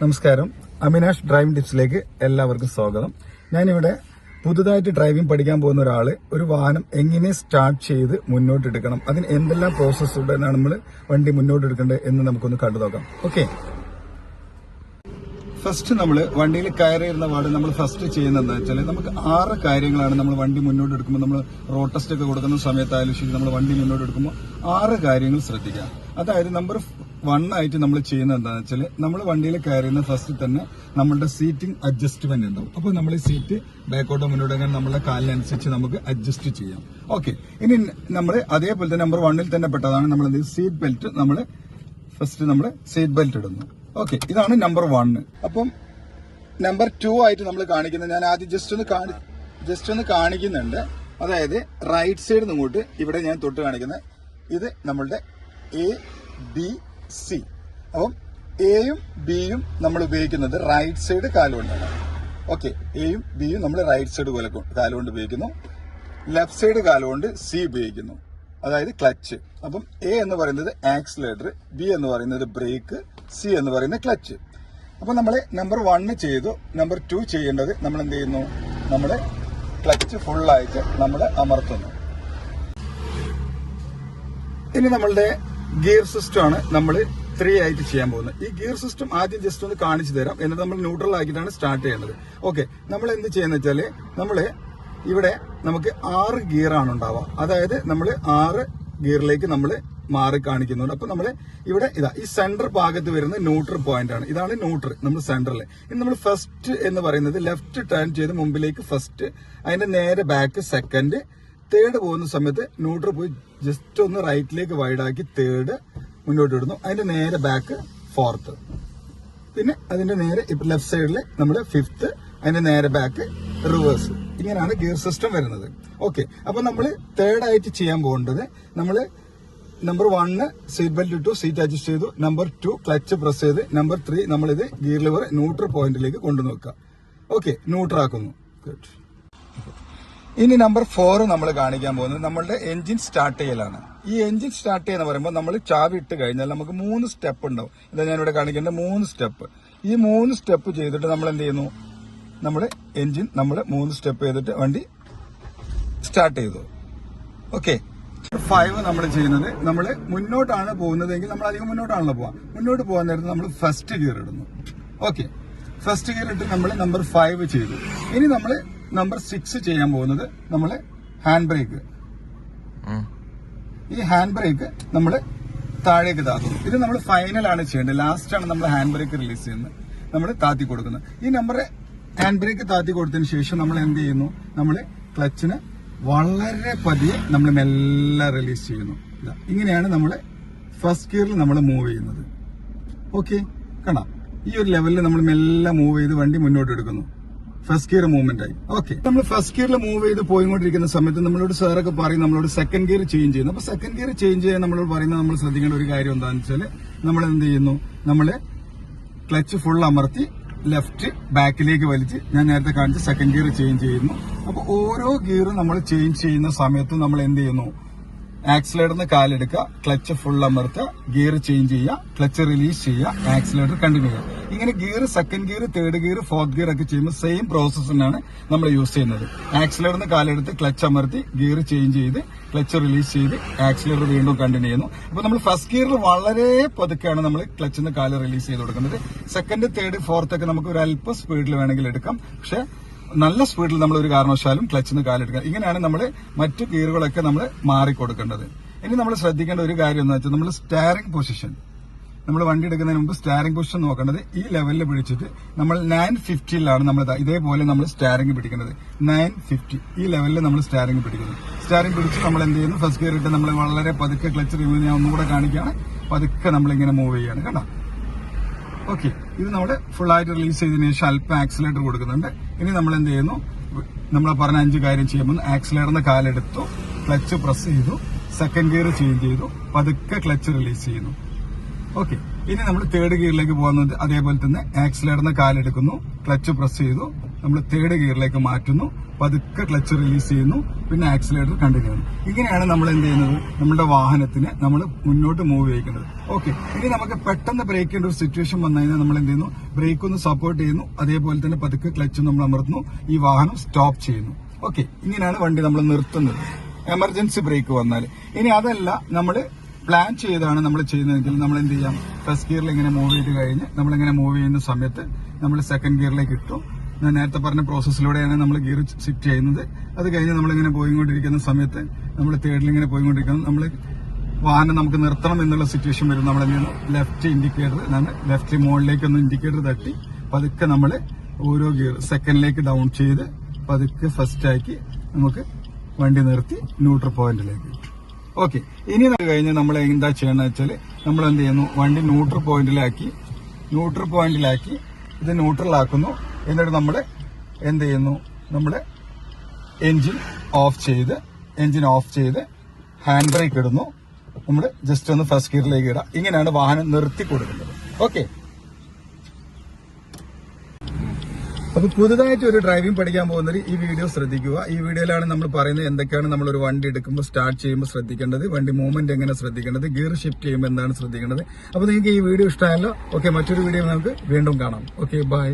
നമസ്കാരം. അമിനാഷ് ഡ്രൈവിംഗ് ടിപ്സിലേക്ക് എല്ലാവർക്കും സ്വാഗതം. ഞാനിവിടെ പുതുതായിട്ട് ഡ്രൈവിംഗ് പഠിക്കാൻ പോകുന്ന ഒരാൾ ഒരു വാഹനം എങ്ങനെ സ്റ്റാർട്ട് ചെയ്ത് മുന്നോട്ട് എടുക്കണം അതിന് എന്തെല്ലാം പ്രോസസ്സ് ഉണ്ടെന്നാണ് നമ്മൾ വണ്ടി മുന്നോട്ട് എടുക്കേണ്ടത് എന്ന് നമുക്കൊന്ന് കണ്ടു നോക്കാം. ഓക്കെ ഫസ്റ്റ് നമ്മൾ വണ്ടിയിൽ കയറിയിരുന്ന പാട് നമ്മൾ ഫസ്റ്റ് ചെയ്യുന്നത് വെച്ചാൽ നമുക്ക് ആറ് കാര്യങ്ങളാണ് നമ്മൾ വണ്ടി മുന്നോട്ട് എടുക്കുമ്പോൾ നമ്മൾ റോഡ് ടെസ്റ്റ് ഒക്കെ കൊടുക്കുന്ന സമയത്തായാലും ശരി നമ്മൾ വണ്ടി മുന്നോട്ട് എടുക്കുമ്പോൾ ആറ് കാര്യങ്ങൾ ശ്രദ്ധിക്കുക. അതായത് നമ്പർ വൺ ആയിട്ട് നമ്മൾ ചെയ്യുന്നത് എന്താണെന്ന് വെച്ചാൽ നമ്മൾ വണ്ടിയിൽ കയറുന്ന ഫസ്റ്റ് തന്നെ നമ്മളുടെ സീറ്റിംഗ് അഡ്ജസ്റ്റ്മെന്റ് ഉണ്ടാവും. അപ്പോൾ നമ്മൾ ഈ സീറ്റ് ബാക്കോട്ടോ മുന്നോട്ടോ നമ്മുടെ കാലിനനുസരിച്ച് നമുക്ക് അഡ്ജസ്റ്റ് ചെയ്യാം. ഓക്കെ ഇനി നമ്മൾ അതേപോലെ തന്നെ നമ്പർ വണ്ണിൽ തന്നെ പെട്ടതാണ് നമ്മൾ സീറ്റ് ബെൽറ്റ് നമ്മൾ ഫസ്റ്റ് നമ്മൾ സീറ്റ് ബെൽറ്റ് ഇടുന്നു. ഓക്കെ ഇതാണ് നമ്പർ വണ് അപ്പം നമ്പർ ടു ആയിട്ട് നമ്മൾ കാണിക്കുന്നത് ഞാൻ ആദ്യം ജസ്റ്റ് ഒന്ന് കാണി ജസ്റ്റ് ഒന്ന് കാണിക്കുന്നുണ്ട്. അതായത് റൈറ്റ് സൈഡ് ഇങ്ങോട്ട് ഇവിടെ ഞാൻ തൊട്ട് കാണിക്കുന്നത്. ഇത് നമ്മളുടെ എ ബി സി. അപ്പം എയും ബിയും നമ്മൾ ഉപയോഗിക്കുന്നത് റൈറ്റ് സൈഡ് കാലുകൊണ്ടാണ്. ഓക്കെ എയും ബിയും നമ്മൾ റൈറ്റ് സൈഡ് കാലുകൊണ്ട് ഉപയോഗിക്കുന്നു. ലെഫ്റ്റ് സൈഡ് കാലുകൊണ്ട് സി ഉപയോഗിക്കുന്നു. അതായത് ക്ലച്ച് അപ്പം എ എന്ന് പറയുന്നത് ആക്സിലേറ്റർ ബി എന്ന് പറയുന്നത് ബ്രേക്ക് സി എന്ന് പറയുന്നത് ക്ലച്ച് അപ്പം നമ്മൾ നമ്പർ വണ്ണ് ചെയ്തു. നമ്പർ ടു ചെയ്യേണ്ടത് നമ്മൾ എന്ത് ചെയ്യുന്നു? നമ്മൾ ക്ലച്ച് ഫുള്ളായിട്ട് നമ്മൾ അമർത്തുന്നു. ഇനി നമ്മളുടെ ഗിയർ സിസ്റ്റം ആണ് നമ്മൾ ത്രീ ആയിട്ട് ചെയ്യാൻ പോകുന്നത്. ഈ ഗിയർ സിസ്റ്റം ആദ്യം ജസ്റ്റ് ഒന്ന് കാണിച്ചു തരാം. എന്നിട്ട് നമ്മൾ ന്യൂട്രൽ ആക്കിയിട്ടാണ് സ്റ്റാർട്ട് ചെയ്യുന്നത്. ഓക്കെ നമ്മൾ എന്ത് ചെയ്യുന്ന വെച്ചാൽ നമ്മൾ ഇവിടെ നമുക്ക് ആറ് ഗിയർ ആണ് ഉണ്ടാവുക. അതായത് നമ്മൾ ആറ് ഗിയറിലേക്ക് നമ്മൾ മാറി കാണിക്കുന്നുണ്ട്. അപ്പൊ നമ്മൾ ഇവിടെ ഇതാ ഈ സെന്റർ ഭാഗത്ത് വരുന്ന ന്യൂട്രൽ പോയിന്റ് ആണ്. ഇതാണ് ന്യൂട്രൽ നമ്മൾ സെന്ററിൽ ഇനി നമ്മൾ ഫസ്റ്റ് എന്ന് പറയുന്നത് ലെഫ്റ്റ് ടേൺ ചെയ്ത് മുമ്പിലേക്ക് ഫസ്റ്റ് അതിന്റെ നേരെ ബാക്ക് സെക്കൻഡ് തേർഡ് പോകുന്ന സമയത്ത് ന്യൂട്രൽ പോയി ജസ്റ്റ് ഒന്ന് റൈറ്റിലേക്ക് വൈഡാക്കി തേർഡ് മുന്നോട്ട് ഇടുന്നു അതിന്റെ നേരെ ബാക്ക് ഫോർത്ത് പിന്നെ അതിന്റെ നേരെ ഇപ്പൊ ലെഫ്റ്റ് സൈഡിൽ നമ്മൾ ഫിഫ്ത്ത് അതിന്റെ നേരെ ബാക്ക് റിവേഴ്സ് ഇങ്ങനെയാണ് ഗിയർ സിസ്റ്റം വരുന്നത്. ഓക്കെ അപ്പൊ നമ്മൾ തേർഡ് ആയിട്ട് ചെയ്യാൻ പോകേണ്ടത് നമ്മൾ നമ്പർ വണ്ണ് സീറ്റ് ബെൽറ്റ് ഇട്ടു സീറ്റ് അഡ്ജസ്റ്റ് ചെയ്തു നമ്പർ ടു ക്ലച്ച് പ്രസ് ചെയ്ത് നമ്പർ ത്രീ നമ്മളിത് ഗിയർ ലിവർ ന്യൂട്രൽ പോയിന്റിലേക്ക് കൊണ്ടുവെക്കുക ഓക്കെ ന്യൂട്രൽ ആക്കുന്നു. ഗുഡ് ഇനി നമ്പർ ഫോർ നമ്മൾ കാണിക്കാൻ പോകുന്നത് നമ്മളുടെ എഞ്ചിൻ സ്റ്റാർട്ട് ചെയ്യലാണ്. ഈ എഞ്ചിൻ സ്റ്റാർട്ട് ചെയ്യുന്ന പറയുമ്പോൾ നമ്മൾ ചാവി ഇട്ട് കഴിഞ്ഞാൽ നമുക്ക് മൂന്ന് സ്റ്റെപ്പ് ഉണ്ടാവും. ഇതാ ഞാനിവിടെ കാണിക്കേണ്ട മൂന്ന് സ്റ്റെപ്പ് ഈ മൂന്ന് സ്റ്റെപ്പ് ചെയ്തിട്ട് നമ്മൾ എന്ത് ചെയ്യുന്നു? നമ്മുടെ എഞ്ചിൻ നമ്മൾ മൂന്ന് സ്റ്റെപ്പ് ചെയ്തിട്ട് വണ്ടി സ്റ്റാർട്ട് ചെയ്തു. ഓക്കെ ഫൈവ് നമ്മൾ ചെയ്യുന്നത് നമ്മൾ മുന്നോട്ടാണ് പോകുന്നതെങ്കിൽ നമ്മൾ അധികം മുന്നോട്ടാണല്ലോ പോവാം. മുന്നോട്ട് പോകാൻ നേരത്ത് നമ്മൾ ഫസ്റ്റ് ഗിയർ ഇടുന്നു. ഓക്കെ ഫസ്റ്റ് ഗിയർ ഇട്ട് നമ്മൾ നമ്പർ ഫൈവ് ചെയ്തു. ഇനി നമ്മൾ നമ്പർ സിക്സ് ചെയ്യാൻ പോകുന്നത് നമ്മൾ ഹാൻഡ് ബ്രേക്ക് ഈ ഹാൻഡ് ബ്രേക്ക് നമ്മൾ താഴേക്ക് താത്തുന്നു. ഇത് നമ്മൾ ഫൈനലാണ് ചെയ്യേണ്ടത്. ലാസ്റ്റ് ആണ് നമ്മൾ ഹാൻഡ് ബ്രേക്ക് റിലീസ് ചെയ്യുന്നത്. നമ്മൾ താത്തി കൊടുക്കുന്നത്. ഈ നമ്പർ ഹാൻഡ് ബ്രേക്ക് താത്തി കൊടുത്തതിന് ശേഷം നമ്മൾ എന്ത് ചെയ്യുന്നു? നമ്മൾ ക്ലച്ചിന് വളരെ പതിയെ നമ്മൾ മെല്ലെ റിലീസ് ചെയ്യുന്നു. ഇങ്ങനെയാണ് നമ്മൾ ഫസ്റ്റ് ഗിയറിൽ നമ്മൾ മൂവ് ചെയ്യുന്നത്. ഓക്കെ കാണാം. ഈ ഒരു ലെവലിൽ നമ്മൾ മെല്ലെ മൂവ് ചെയ്ത് വണ്ടി മുന്നോട്ട് എടുക്കുന്നു. ഫസ്റ്റ് ഗിയർ മൂവ്മെന്റ് ആയി. ഓക്കെ നമ്മൾ ഫസ്റ്റ് ഗിയറിൽ മൂവ് ചെയ്ത് പോയിക്കൊണ്ടിരിക്കുന്ന സമയത്ത് നമ്മളോട് സാറൊക്കെ പറയും നമ്മളോട് സെക്കൻഡ് ഗിയർ ചേഞ്ച് ചെയ്യുന്നു. അപ്പൊ സെക്കൻഡ് ഗിയർ ചേഞ്ച് ചെയ്യാൻ നമ്മൾ പറയുന്നത് നമ്മൾ ശ്രദ്ധിക്കേണ്ട ഒരു കാര്യം എന്താണെന്ന് വെച്ചാൽ നമ്മൾ എന്ത് ചെയ്യുന്നു? നമ്മൾ ക്ലച്ച് ഫുൾ അമർത്തി ലെഫ്റ്റ് ബാക്കിലേക്ക് വലിച്ച് ഞാൻ നേരത്തെ കാണിച്ച സെക്കൻഡ് ഗിയർ ചേഞ്ച് ചെയ്യുന്നു. അപ്പൊ ഓരോ ഗിയറും നമ്മൾ ചേഞ്ച് ചെയ്യുന്ന സമയത്ത് നമ്മൾ എന്ത് ചെയ്യുന്നു? ആക്സിലേറ്ററിന് കാലെടുക്കുക ക്ലച്ച് ഫുൾ അമർത്തുക ഗിയർ ചേഞ്ച് ചെയ്യുക ക്ലച്ച് റിലീസ് ചെയ്യുക ആക്സിലേറ്റർ കണ്ടിന്യൂ ചെയ്യുക. ഇങ്ങനെ gear second gear third gear fourth gear ഒക്കെ ചെയ്യുമ്പോൾ സെയിം പ്രോസസ് തന്നെയാണ് നമ്മൾ യൂസ് ചെയ്യുന്നത്. ആക്സിലേറ്ററിന് കാലെടുത്ത് ക്ലച്ച് അമർത്തി ഗിയർ ചേഞ്ച് ചെയ്ത് ക്ലച്ച് റിലീസ് ചെയ്ത് ആക്സിലേറ്റർ വീണ്ടും കണ്ടിന്യൂ ചെയ്യുന്നു. അപ്പൊ നമ്മൾ ഫസ്റ്റ് ഗിയറിൽ വളരെ പതുക്കെയാണ് നമ്മൾ ക്ലച്ചിന് കാൽ റിലീസ് ചെയ്ത് കൊടുക്കുന്നത്. സെക്കൻഡ് തേർഡ് ഫോർത്ത് ഒക്കെ നമുക്ക് ഒരു അല്പം സ്പീഡിൽ വേണമെങ്കിൽ എടുക്കാം. പക്ഷെ നല്ല സ്പീഡിൽ നമ്മൾ ഒരു കാരണവശാലും ക്ലച്ചിന് കാലെടുക്കുക ഇങ്ങനെയാണ് നമ്മൾ മറ്റു ഗിയറുകളൊക്കെ നമ്മൾ മാറിക്കൊടുക്കേണ്ടത്. ഇനി നമ്മൾ ശ്രദ്ധിക്കേണ്ട ഒരു കാര്യം എന്ന് വെച്ചാൽ നമ്മൾ സ്റ്റാറിംഗ് പൊസിഷൻ നമ്മൾ വണ്ടി എടുക്കുന്നതിന് മുമ്പ് സ്റ്റാരിംഗ് പൊസിഷൻ നോക്കേണ്ടത് ഈ ലെവലിൽ പിടിച്ചിട്ട് നമ്മൾ നയൻ ഫിഫ്റ്റിയിലാണ് നമ്മൾ ഇതേപോലെ നമ്മൾ സ്റ്റാരിംഗ് പിടിക്കുന്നത്. നയൻ ഫിഫ്റ്റി ഈ ലെവലിൽ നമ്മൾ സ്റ്റാരിംഗ് പിടിക്കുന്നത് സ്റ്റാരിംഗ് പിടിച്ച് നമ്മൾ എന്ത് ചെയ്യുന്നു? ഫസ്റ്റ് ഗിയർ ഇട്ട് നമ്മൾ വളരെ പതുക്കെ ക്ലച്ച് റിമൂവ് ഞാൻ ഒന്നുകൂടെ കാണിക്കുകയാണ്. പതുക്കെ നമ്മൾ ഇങ്ങനെ മൂവ് ചെയ്യാണ് കേട്ടോ ഓക്കെ ഇത് നമ്മൾ ഫുൾ ആയിട്ട് റിലീസ് ചെയ്തതിന് ശേഷം അല്പം ആക്സിലേറ്റർ കൊടുക്കുന്നുണ്ട്. ഇനി നമ്മൾ എന്ത് ചെയ്യുന്നു? നമ്മൾ പറഞ്ഞ അഞ്ച് കാര്യം ചെയ്യുമ്പോൾ ആക്സിലേറ്ററിന്റെ കാലെടുത്തു ക്ലച്ച് പ്രസ് ചെയ്തു സെക്കൻഡ് ഗിയർ ചേഞ്ച് ചെയ്തു പതുക്കെ ക്ലച്ച് റിലീസ് ചെയ്യുന്നു. ഓക്കെ ഇനി നമ്മൾ തേർഡ് ഗിയറിലേക്ക് പോകുന്നത് അതേപോലെ തന്നെ ആക്സിലേറ്ററിന് കാലെടുക്കുന്നു. ക്ലച്ച് പ്രസ് ചെയ്തു. നമ്മൾ തേർഡ് ഗിയറിലേക്ക് മാറ്റുന്നു. പതുക്കെ ക്ലച്ച് റിലീസ് ചെയ്യുന്നു. പിന്നെ ആക്സിലേറ്റർ കണ്ടിന്യൂ ചെയ്യുന്നു ഇങ്ങനെയാണ് നമ്മൾ എന്ത് ചെയ്യുന്നത്? നമ്മുടെ വാഹനത്തിനെ നമ്മൾ മുന്നോട്ട് മൂവ് ചെയ്യിക്കുന്നത്. ഓക്കെ ഇനി നമുക്ക് പെട്ടെന്ന് ബ്രേക്ക് ചെയ്യേണ്ട ഒരു സിറ്റുവേഷൻ വന്നു കഴിഞ്ഞാൽ നമ്മൾ എന്ത് ചെയ്യുന്നു? ബ്രേക്ക് ഒന്ന് സപ്പോർട്ട് ചെയ്യുന്നു. അതേപോലെ തന്നെ പതുക്കെ ക്ലച്ച് നമ്മൾ അമർത്തുന്നു. ഈ വാഹനം സ്റ്റോപ്പ് ചെയ്യുന്നു. ഓക്കെ ഇങ്ങനെയാണ് വണ്ടി നമ്മൾ നിർത്തുന്നത്. എമർജൻസി ബ്രേക്ക് വന്നാൽ. ഇനി അതല്ല നമ്മൾ പ്ലാൻ ചെയ്താണ് നമ്മൾ ചെയ്യുന്നതെങ്കിൽ നമ്മൾ എന്ത് ചെയ്യാം? ഫസ്റ്റ് ഗിയറിൽ ഇങ്ങനെ മൂവ് ചെയ്ത് കഴിഞ്ഞ് നമ്മളിങ്ങനെ മൂവ് ചെയ്യുന്ന സമയത്ത് നമ്മൾ സെക്കൻഡ് ഗിയറിലേക്ക് ഇട്ടു. ഞാൻ നേരത്തെ പറഞ്ഞ പ്രോസസ്സിലൂടെയാണ് നമ്മൾ ഗിയർ ഷിഫ്റ്റ് ചെയ്യുന്നത്. അത് കഴിഞ്ഞ് നമ്മളിങ്ങനെ പോയിക്കൊണ്ടിരിക്കുന്ന സമയത്ത് നമ്മൾ തേർഡിൽ ഇങ്ങനെ പോയിക്കൊണ്ടിരിക്കുന്നത് നമ്മൾ വാഹനം നമുക്ക് നിർത്തണം എന്നുള്ള സിറ്റുവേഷൻ വരും. നമ്മൾ എന്ത് ചെയ്യുന്നു? ലെഫ്റ്റ് ഇൻഡിക്കേറ്റർ ലെഫ്റ്റ് മുകളിലേക്ക് ഒന്ന് ഇൻഡിക്കേറ്റർ തട്ടി. പതുക്കെ നമ്മൾ ഓരോ ഗിയർ സെക്കൻഡിലേക്ക് ഡൗൺ ചെയ്ത് പതുക്കെ ഫസ്റ്റ് ആക്കി നമുക്ക് വണ്ടി നിർത്തി ന്യൂട്രൽ പോയിന്റിലേക്ക് ഓക്കെ. ഇനി കഴിഞ്ഞ് നമ്മൾ എന്താ ചെയ്യണമെന്ന് വെച്ചാൽ നമ്മൾ എന്ത് ചെയ്യുന്നു? വണ്ടി ന്യൂട്രൽ പോയിന്റിലാക്കി ന്യൂട്രൽ പോയിന്റിലാക്കി ഇത് ന്യൂട്രലാക്കുന്നു എന്നിട്ട് നമ്മൾ എന്ത് ചെയ്യുന്നു? നമ്മുടെ എൻജിൻ ഓഫ് ചെയ്ത് എൻജിൻ ഓഫ് ചെയ്ത് ഹാൻഡ് ബ്രേക്ക് ഇടുന്നു. നമ്മൾ ജസ്റ്റ് ഒന്ന് ഫസ്റ്റ് ഗിയറിലേക്ക് ഇടാം. ഇങ്ങനെയാണ് വാഹനം നിർത്തി കൊടുക്കുന്നത്. ഓക്കെ. അപ്പൊ പുതുതായിട്ട് ഒരു ഡ്രൈവിംഗ് പഠിക്കാൻ പോകുന്നവർ ഈ വീഡിയോ ശ്രദ്ധിക്കുക. ഈ വീഡിയോയിലാണ് നമ്മൾ പറയുന്നത് എന്തൊക്കെയാണ് നമ്മൾ ഒരു വണ്ടി എടുക്കുമ്പോൾ സ്റ്റാർട്ട് ചെയ്യുമ്പോൾ ശ്രദ്ധിക്കേണ്ടത് വണ്ടി മൂവ്മെന്റ് എങ്ങനെ ശ്രദ്ധിക്കേണ്ടത് ഗിയർ ഷിഫ്റ്റ് ചെയ്യുമ്പോൾ എന്താണ് ശ്രദ്ധിക്കേണ്ടത്. അപ്പൊ നിങ്ങൾക്ക് ഈ വീഡിയോ ഇഷ്ടമായല്ലോ. ഓക്കെ മറ്റൊരു വീഡിയോ നമുക്ക് വീണ്ടും കാണാം. Okay bye